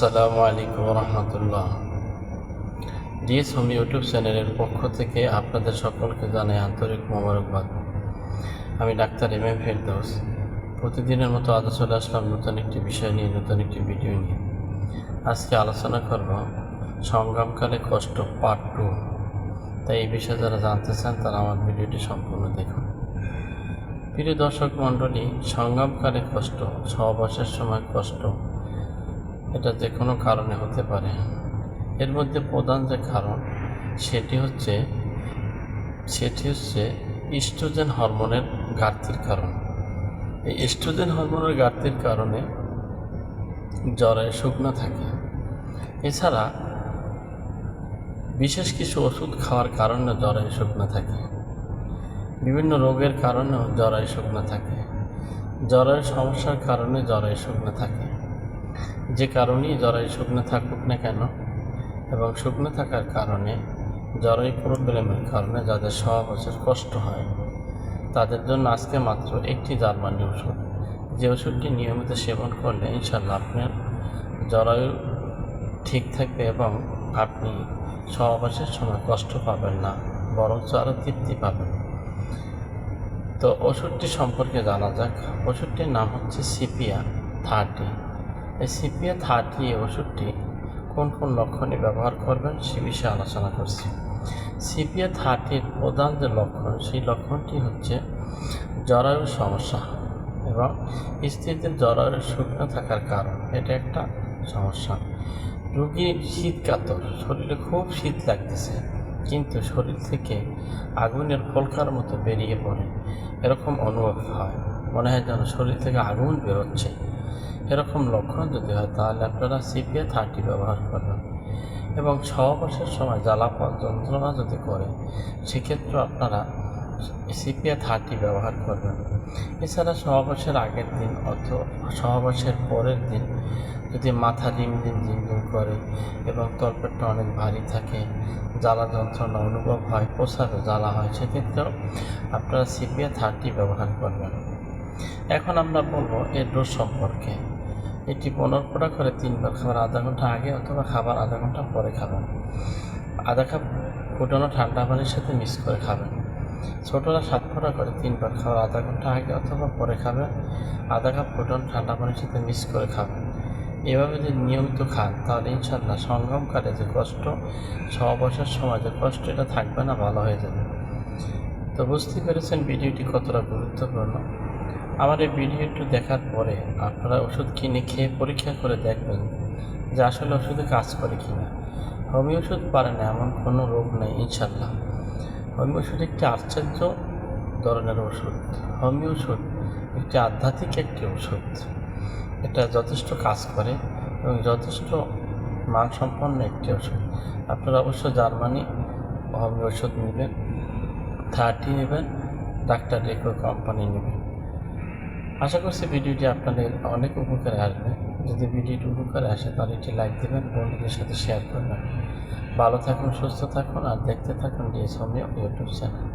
আসসালামু আলাইকুম রহমতুল্লাহ DS home YouTube চ্যানেলের পক্ষ থেকে আপনাদের সকলকে জানাই আন্তরিক মোবারকবাদ। আমি ডাক্তার এম এম ফেরদৌস। প্রতিদিনের মতো আজ চলে আসলাম নতুন একটি বিষয় নিয়ে, নতুন একটি ভিডিও নিয়ে। আজকে আলোচনা করব সংগ্রামকালে কষ্ট পার্ট টু তাই এই বিষয়ে যারা জানতে চান, তারা আমার ভিডিওটি সম্পূর্ণ দেখুন। প্রিয় দর্শক মণ্ডলী, সংগ্রামকালে কষ্ট, সহবাসের সময় কষ্ট এটা যে কোনো কারণে হতে পারে। এর মধ্যে প্রধান যে কারণ, সেটি হচ্ছে সেটি হচ্ছে ইস্ট্রোজেন হরমোনের ঘাটতির কারণ। এই ইস্ট্রোজেন হরমোনের ঘাটতির কারণে জ্বরে শুকনো থাকে। এছাড়া বিশেষ কিছু ওষুধ খাওয়ার কারণে জ্বরে শুকনো থাকে। বিভিন্ন রোগের কারণেও জ্বরে শুকনো থাকে। জ্বরের সমস্যার কারণে জ্বরে শুকনো থাকে। যে কারণেই জ্বরে শুকনো থাকুক না কেন, এবং শুকনো থাকার কারণে জ্বরের প্রবলেমের কারণে যাদের সহবাসের কষ্ট হয়, তাদের জন্য আজকে মাত্র একটি জার্মানি ওষুধ। যে ওষুধটি নিয়মিত সেবন করলে ইনশাল্লাহ আপনার জরায়ু ঠিক থাকবে এবং আপনি সহবাসের সময় কষ্ট পাবেন না, বরঞ্চ আরও তৃপ্তি পাবেন। তো ওষুধটি সম্পর্কে জানা যাক। ওষুধটির নাম হচ্ছে সিপিয়া থার্টি। এই সিপিয়া থার্টি ওষুধটি কোন কোন লক্ষণে ব্যবহার করবেন সে বিষয়ে আলোচনা করছি। সিপিয়া থার্টির প্রধান যে লক্ষণ, সেই লক্ষণটি হচ্ছে জরায়ুর সমস্যা এবং স্ত্রীদের জরায়ু শুকনো থাকার কারণ। এটা একটা সমস্যা। রুগী শীত কাতর শরীরে খুব শীত লাগতেছে, কিন্তু শরীর থেকে আগুনের ফলকার মতো বেরিয়ে পড়ে। এরকম অনুভব হয়। মনে হয় যেন শরীর থেকে আগুন বেরোচ্ছে। এরকম লক্ষণ যদি হয়, তাহলে আপনারা সিপিএ থার্টি ব্যবহার করবেন। এবং ছ সহবাসের সময় জ্বালাপন যন্ত্রণা যদি করে, সেক্ষেত্রে আপনারা সিপিএ থার্টি ব্যবহার করবেন। এছাড়া সহবাসের আগের দিন অথবা সহবাসের পরের দিন যদি মাথা ডিম রিমঝিম ঝিমঝিম করে এবং তলপেটটা অনেক ভারী থাকে, জ্বালা যন্ত্রণা অনুভব হয় প্রসাবে জ্বালা হয়, সেক্ষেত্রেও আপনারা সিপিএ থার্টি ব্যবহার করবেন। এখন আমরা বলব এর ডোজ সম্পর্কে। এটি পনেরো ফোঁটা করে তিনবার খাবার, আধা ঘণ্টা আগে অথবা খাবার আধা ঘণ্টা পরে খাবেন। আধা কাপ ফুটানো ঠান্ডা পানির সাথে মিক্স করে খাবেন। ছোটরা সাত ফোঁটা করে তিনবার খাবার, আধা ঘণ্টা আগে অথবা পরে খাবেন। আধা কাপ ফুটানো ঠান্ডা পানির সাথে মিক্স করে খাবেন। এভাবে যদি নিয়মিত খান, তাহলে ইনশাল্লাহ সংগ্রামকালে যে কষ্ট, সহবাসের সময় যে কষ্ট, এটা থাকবে না, ভালো হয়ে যাবে। তো বুঝতে পেরেছেন, ভিডিওটি কতটা গুরুত্বপূর্ণ। আমার এই ভিডিওটি দেখার পরে আপনারা ওষুধ কিনে খেয়ে পরীক্ষা করে দেখবেন যে আসলে ওষুধে কাজ করে কি না হোমিও ওষুধ পারে না, এমন কোনো রোগ নেই ইনশাল্লাহ হোমিও ওষুধ একটি আশ্চর্য ধরনের ওষুধ। হোমিও ওষুধ একটি আধ্যাত্মিক একটি ওষুধ। এটা যথেষ্ট কাজ করে এবং যথেষ্ট মানসম্পন্ন একটি ওষুধ। আপনারা অবশ্য জার্মানি হোমিও ওষুধ নেবেন, থার্টি নেবেন, ডাক্তার রেকো কোম্পানি নেবেন। আশা করছি ভিডিওটি আপনাদের অনেক উপকারে আসবে। যদি ভিডিওটি উপকারে আসে, তাহলে একটি লাইক দেবেন, বন্ধুদের সাথে শেয়ার করবেন। ভালো থাকুন, সুস্থ থাকুন, আর দেখতে থাকুন ডিএস হোমিও ইউটিউব চ্যানেল